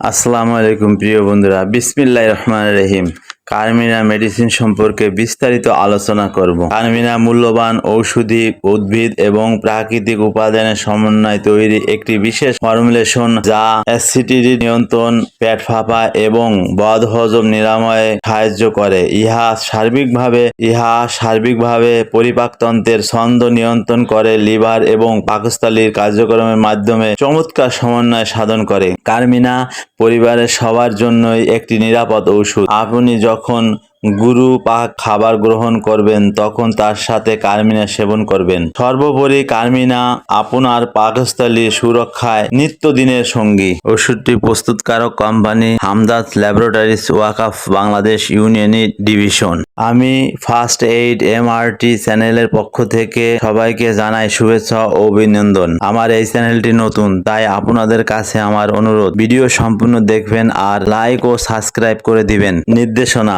আসসালামু আলাইকুম প্রিয় বন্ধুরা বিসমিল্লাহ রহমান রহিম। কার্মিনা মেডিসিন সম্পর্কে বিস্তারিত আলোচনা করব। কার্মিনা মূল্যবান ঔষধি, উদ্ভিদ এবং প্রাকৃতিক উপাদানের সমন্বয় তৈরি একটি বিশেষ ফর্মুলেশন যা অ্যাসিডিটি নিয়ন্ত্রণ, পেট ফাঁপা এবং বদহজম নিরাময়ে সাহায্য করে। ইহা সার্বিকভাবে ইহা সার্বিকভাবে পরিপাকতন্ত্রের ছন্দ নিয়ন্ত্রণ করে, লিভার এবং পাকস্থলীর কার্যক্রমের মাধ্যমে চমৎকার সমন্বয় সাধন করে। কার্মিনা পরিবারের সবার জন্যই একটি নিরাপদ ঔষধ। আপনি যখন যখন গুরু পাক খাবার গ্রহণ করবেন, তখন তার সাথে কার্মিনা সেবন করবেন। সর্বোপরি কার্মিনা আপনার পাকস্থলী সুরক্ষায় নিত্যদিনের সঙ্গী। ওষুধটি প্রস্তুতকারক company Hamdard laboratories Waqf Bangladesh ইউনিয়নি division. আমি ফার্স্ট এইড এমআরটি চ্যানেলের পক্ষ থেকে সবাইকে জানাই শুভেচ্ছা ও অভিনন্দন। আমার এই চ্যানেলটি নতুন, তাই আপনাদের কাছে আমার অনুরোধ। ভিডিও সম্পূর্ণ দেখবেন আর লাইক ও সাবস্ক্রাইব করে দিবেন। নির্দেশনা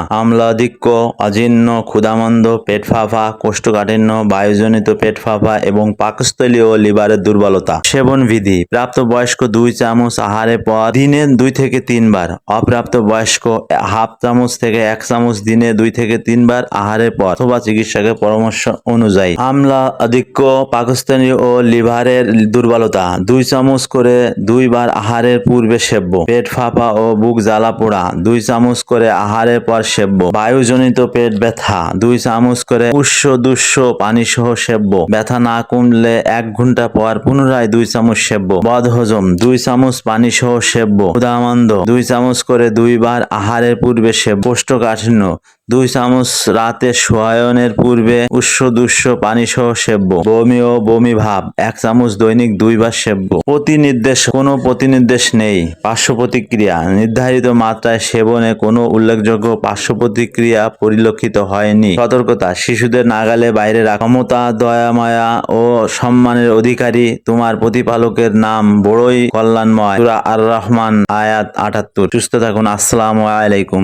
আমলাধিক্য অজীর্ণ, ক্ষুধামন্দ, পেট ফাঁপা কোষ্ঠকাঠিন্য, বায়ুজনিত পেট ফাঁপা এবং পাকস্থলী ও লিভারের দুর্বলতা। সেবন বিধি প্রাপ্ত বয়স্ক দুই চামচ আহারের পর দিনে দুই থেকে তিনবার। অপ্রাপ্ত বয়স্ক হাফ চামচ থেকে এক চামচ দিনে দুই থেকে তিনবার আহারের পর অথবা চিকিৎসকের পরামর্শ অনুযায়ী। আমলা আধিক্য পাকস্তানি ও লিভারের দুর্বলতা। দুই চামচ করে দুইবার আহারের পূর্বে সেব্য। পেট ফাঁপা ও বুক জ্বালা পোড়া। দুই চামচ করে আহারের পর সেব্য। বায়ুজনিত পেট ব্যথা, দুই চামচ করে উৎস দুঃস পানি সহ সেব্য ব্যথা না কমলে এক ঘণ্টা পর পুনরায় দুই চামচ সেব্য বদ হজম দুই চামচ পানি সহ সেব্য উদামন্দ, দুই চামচ করে দুইবার আহারের পূর্বে সেব্য কোষ্ঠকাঠিন্য দুই চামচ রাতে শয়নের পূর্বে উৎস দুঃস্ব পানি সহ সেব্য বমি ও বমি ভাব, এক চামচ দৈনিক দুইবার সেব্য প্রতিনির্দেশ, কোনো প্রতিনির্দেশ নেই। পার্শ্ব প্রতিক্রিয়া, নির্ধারিত মাত্রায় সেবনে কোনো উল্লেখযোগ্য পার্শ্ব প্রতিক্রিয়া পরিলক্ষিত হয়নি। সতর্কতা, শিশুদের নাগালে বাইরে রাখা। ক্ষমতা দয়ামায়া ও সম্মানের অধিকারী তোমার প্রতিপালকের নাম বড়ই কল্যাণময়। আর রহমান আয়াত আটাত্তর। সুস্থ থাকুন। আসসালামু আলাইকুম।